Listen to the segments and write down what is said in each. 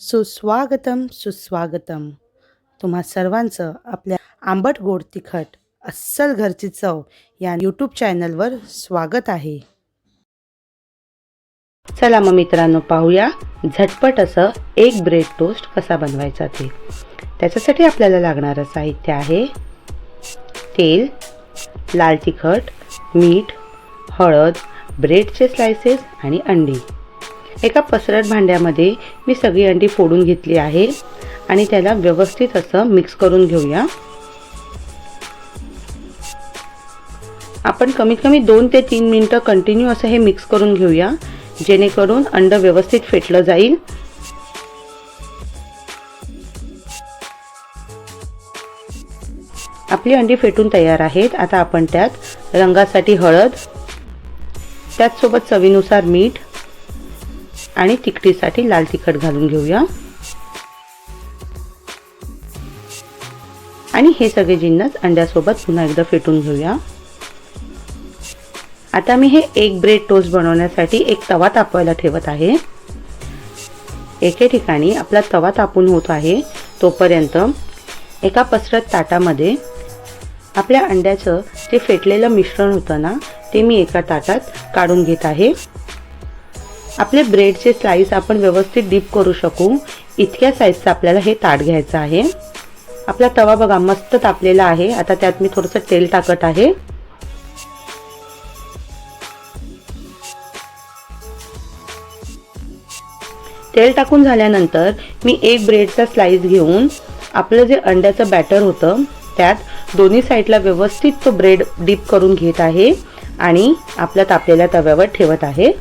सुस्वागतम सुस्वागतम. तुम्हा सर्वांचं आपल्या आंबट गोड तिखट अस्सल घरची चव या यूट्यूब चॅनलवर स्वागत आहे. चला मग मित्रांनो पाहूया झटपट असं एक ब्रेड टोस्ट कसा बनवायचा ते. त्याच्यासाठी आपल्याला लागणारं साहित्य आहे तेल लाल तिखट मीठ हळद ब्रेडचे स्लायसेस आणि अंडी. एका पसरट भांड्यामध्ये मी सगळी अंडी फोडून घेतली आहे आणि त्याला व्यवस्थित असं मिक्स करून घेऊया. आपण कमीत कमी दोन ते तीन मिनटं कंटिन्यू असं हे मिक्स करून घेऊया जेणेकरून अंड व्यवस्थित फेटलं जाईल. आपली अंडी फेटून तयार आहेत. आता आपण त्यात रंगासाठी हळद त्याचसोबत चवीनुसार मीठ आणि तिखटीसाठी लाल तिखट घालून घेऊया. आणि हे सगळे जिन्नस अंड्यासोबत पुन्हा एकदा फेटून घेऊया. आता मी हे एक ब्रेड टोस्ट बनवण्यासाठी एक तवा तापवायला ठेवत आहे. एके ठिकाणी आपला तवा तापून होत आहे. तोपर्यंत एका पसरत ताटामध्ये आपल्या अंड्याचं जे फेटलेलं मिश्रण होतं ना ते मी एका ताटात काढून घेत आहे. आपले ब्रेडचे स्लाईस आपण व्यवस्थित डीप करू शकू. इतक्या साईजचं आपल्याला हे ताट घ्यायचं आहे. आपला तवा बघा मस्त तापलेला आहे. आता त्यात मी थोडंसं तेल टाकत आहे. तेल टाकून झाल्यानंतर मी एक ब्रेडचा स्लाईस घेऊन आपलं जे अंड्याचं बॅटर होतं त्यात दोन्ही साईडला व्यवस्थित तो ब्रेड डीप करून घेत आहे आणि आपल्या तापलेल्या तव्यावर ठेवत आहे.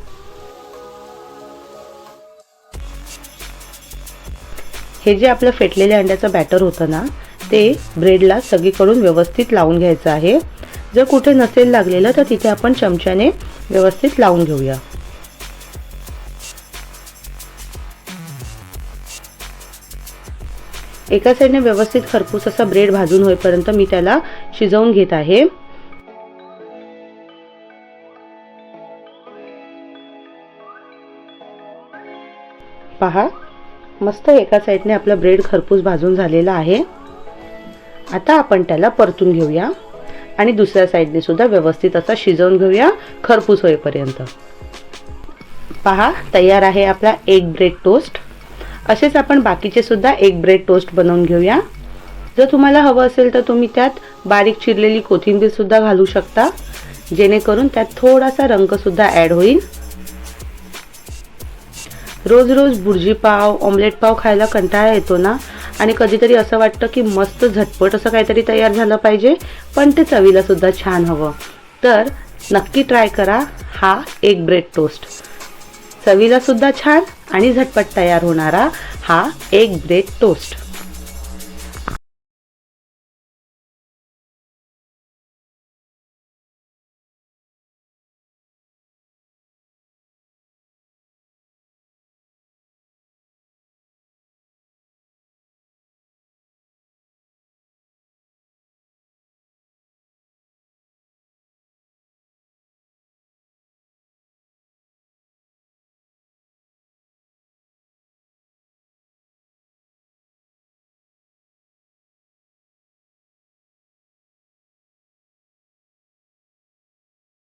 हे जे आपलं फेटलेल्या अंड्याचं बॅटर होतं ना ते ब्रेडला सगळीकडून व्यवस्थित लावून घ्यायचं आहे. जर कुठे नसेल लागलेलं तर तिथे आपण चमच्याने व्यवस्थित लावून घेऊया. एका साईडने व्यवस्थित खरपूस असा ब्रेड भाजून होईपर्यंत मी त्याला शिजवून घेत आहे. पहा मस्त एका साईडने आपला ब्रेड खरपूस भाजून झालेला आहे. आता आपण त्याला परतून घेऊया. आणि दुसऱ्या साईडने सुद्धा व्यवस्थित असा शिजवून घेऊया खरपूस होईपर्यंत. पहा तयार आहे आपला एक ब्रेड टोस्ट. असेच आपण बाकीचे सुद्धा एक ब्रेड टोस्ट बनवून घेऊया. जर तुम्हाला हवं असेल तर तुम्ही त्यात बारीक चिरलेली कोथिंबीर सुद्धा घालू शकता. जेणेकरून त्यात थोडासा रंगसुद्धा ॲड होईल. रोज रोज भुर्जी पाव ऑमलेट पाव खायला कंटाळा येतो ना? आणि कधीतरी असं वाटतं की मस्त झटपट असं काहीतरी तयार झालं पाहिजे पण ते चवीला सुद्धा छान हवं. तर नक्की ट्राय करा हा एक ब्रेड टोस्ट. चवीला सुद्धा छान आणि झटपट तयार होणारा हा एक ब्रेड टोस्ट.